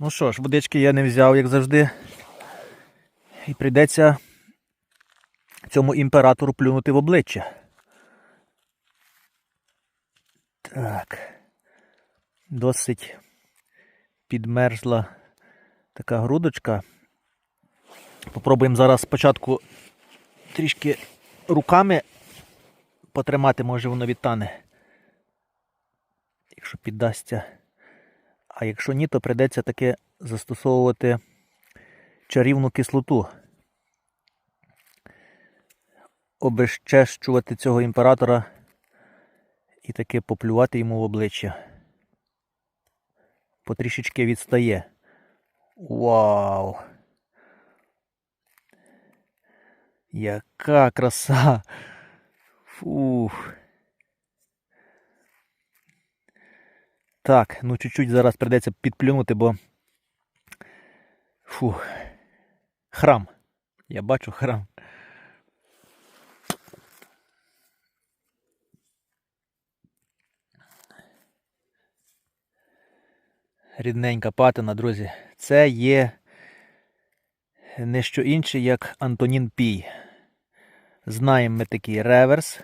Ну що ж, водички я не взяв, як завжди. І прийдеться цьому імператору плюнути в обличчя. Так. Досить підмерзла така грудочка. Попробуємо зараз спочатку трішки руками потримати, може воно відтане. Якщо піддасться. А якщо ні, то прийдеться таки застосовувати чарівну кислоту. Обезчещувати цього імператора і таки поплювати йому в обличчя. Потрішечки відстає. Вау! Яка краса! Фух. Так, ну чуть-чуть зараз придеться підплюнути, бо. Фух. Храм. Я бачу храм. Рідненька патина, друзі. Це є не що інше, як Антонін Пій. Знаємо ми такий реверс.